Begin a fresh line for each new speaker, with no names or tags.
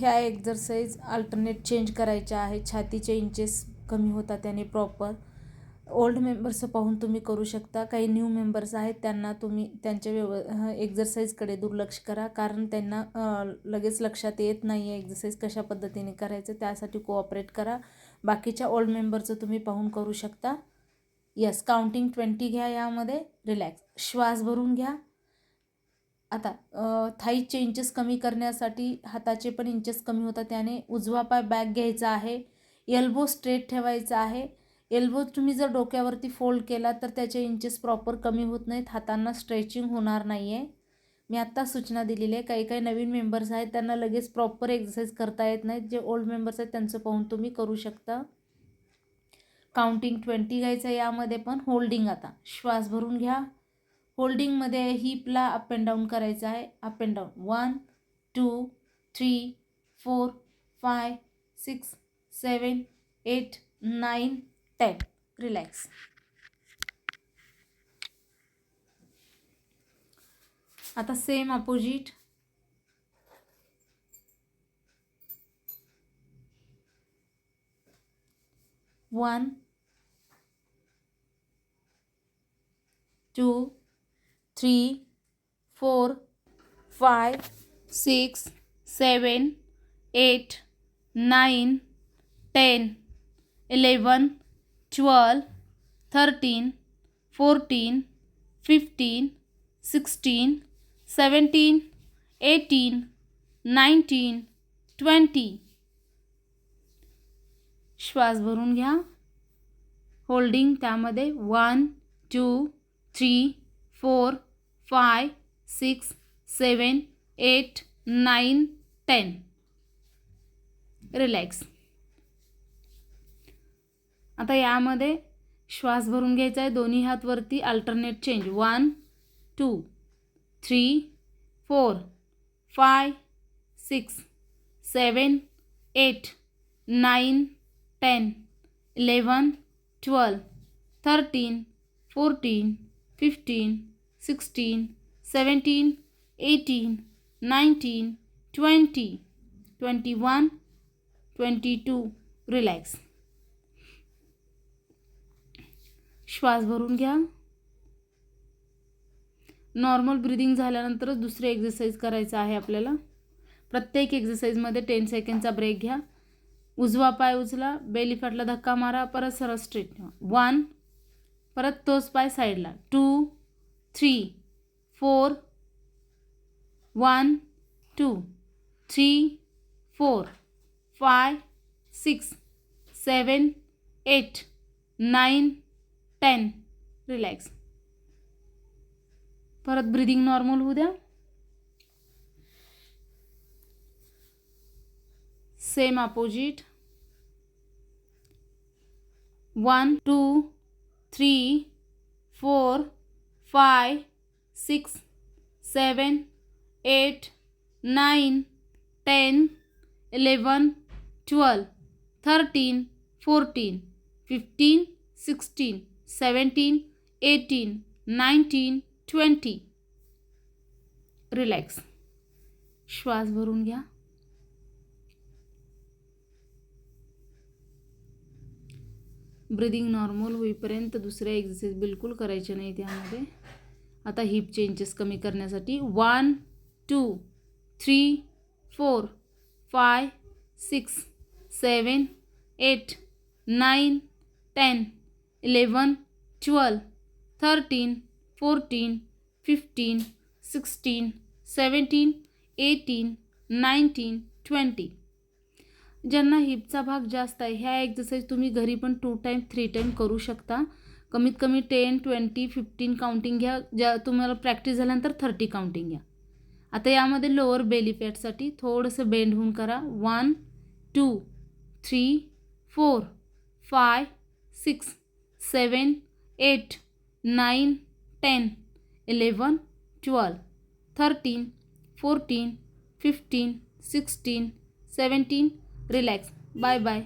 ह्या exercise alternate change करायच्या आहे छातीचे इंचेस कमी होतात त्याने प्रॉपर ओल्ड मेंबर्स पाहून तुम्ही करू शकता. काही न्यू मेंबर्स आहेत त्यांना तुम्ही त्यांच्या व्यव एक्झरसाईजकडे दुर्लक्ष करा. कारण त्यांना लगेच लक्षात येत नाही आहे एक्झरसाईज कशा पद्धतीने करायचं. त्यासाठी कोऑपरेट करा. बाकीच्या ओल्ड मेंबरचं तुम्ही पाहून करू शकता. यस काउंटिंग ट्वेंटी घ्या यामध्ये. रिलॅक्स श्वास भरून घ्या. आता थाईचे इंचेस कमी करण्यासाठी हाताचे पण इंचेस कमी होतात. त्याने उजवा पाय बॅक घ्यायचा आहे. एल्बो स्ट्रेट ठेवायचा आहे. एल्बो तुम्ही जर डोक्यावरती फोल्ड केला तर त्याचे इंचेस प्रॉपर कमी होत नाहीत. हातांना स्ट्रेचिंग होणार नाही आहे मी आत्ता सूचना दिलेली आहे. काही काही नवीन मेंबर्स आहेत. त्यांना लगेच प्रॉपर एक्सरसाइज करता येत नाहीत. जे ओल्ड मेंबर्स आहेत त्यांचं पाहून तुम्ही करू शकता. काउंटिंग ट्वेंटी घ्यायचं यामध्ये पण. होल्डिंग आता. श्वास भरून घ्या. होल्डिंगमध्ये हिपला अप अँड डाऊन करायचं आहे. Up and down one two three four five six seven eight nine ten relax आता same opposite one two three four five six seven eight nine ten eleven twelve thirteen fourteen fifteen sixteen seventeen eighteen nineteen twenty. श्वास भरून घ्या. Holding त्यामध्ये one two three four five six seven eight nine ten. Relax. आता यामध्ये श्वास भरून घ्यायचा आहे. दोन्ही हातवरती alternate change one two three four five six seven eight nine ten eleven twelve thirteen fourteen fifteen sixteen seventeen eighteen nineteen twenty twenty one twenty two relax श्वास भरून घ्या. नॉर्मल ब्रिदिंग झाल्यानंतरच दुसरे एक्झरसाईज करायचं आहे आपल्याला. प्रत्येक एक्झरसाईजमध्ये टेन सेकंडचा ब्रेक घ्या. उजवा पाय उचला बेली धक्का मारा परत सरळ स्ट्रेट ठेवा. वन परत तोच पाय साईडला two three, four, one, two, three, four five six, seven, eight, nine, ten. Relax. परत ब्रिदिंग नॉर्मल होऊ द्या। Same opposite one two three four five six seven eight nine ten eleven twelve thirteen fourteen fifteen sixteen seventeen eighteen nineteen twenty. Relax. श्वास भरून घ्या. Breathing normal होईपर्यंत दुसऱ्या exercise बिलकुल करायचे नाही त्यामध्ये. आता हिप चेंजेस कमी करण्यासाठी one two three four five six seven eight nine ten eleven twelve thirteen fourteen fifteen sixteen seventeen eighteen nineteen twenty ज्यांना हिपचा भाग जास्त आहे ह्या एक्झरसाईज तुम्ही घरी पण टू टाईम थ्री टाईम करू शकता. कमीत कमी टेन, ट्वेंटी, फिफ्टीन काउंटिंग घ्या. ज्या तुम्हाला प्रॅक्टिस झाल्यानंतर थर्टी काउंटिंग घ्या. आता यामध्ये लोअर बेली फॅटसाठी थोडंसं बेंड होऊन करा. One two three four five six seven eight nine ten eleven twelve thirteen fourteen fifteen sixteen seventeen relax bye bye